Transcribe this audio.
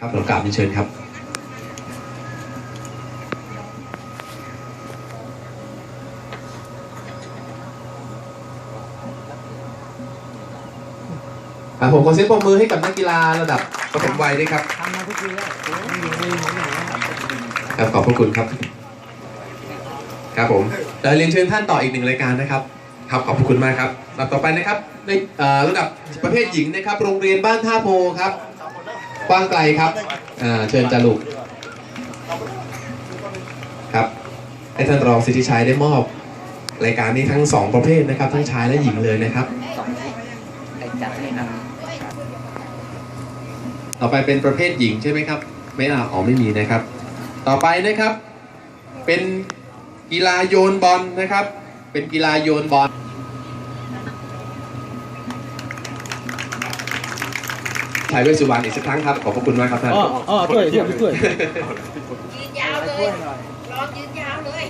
ครับเรากราบเรียนเชิญครับครับ ผมขอเสียงปรบมือให้กับนักกีฬาระดับปฐมวัยด้วยครับทำมาทุกปีแล้วโอ้ยอยู่ในหนังครับขอบพระคุณครับ ครับผมเดี๋ยวเรียนเชิญท่านต่ออีกหนึ่งรายการนะครับ ครับขอบพระคุณมากครับลำดับต่อไปนะครับในเอ่อระดับประเภทหญิงนะครับ โรงเรียนบ้านท่าโพครับ กว้างไกลครับอ่าเชิญจารุกครับให้ท่านรองสิทธิชัยได้มอบ รายการนี้ทั้งสองประเภทนะครับ ทั้งชายและหญิงเลยนะครับสองไอ้จัดให้นต่อไปเป็นประเภทหญิงใช่ไหมครับ ไม่อ่าอ๋อไม่มีนะครับ ต่อไปนะครับ เป็นกีฬาโยนบอลนะครับ เป็นกีฬาโยนบอล ถ่ายด้วยสุวรรณอีกสักครั้งครับ ขอบพระคุณมากครับท่าน อ๋ออ๋อช่วยช่วยช่วย ยืนยาวเลยำหน่อยลองยืนยาวเลย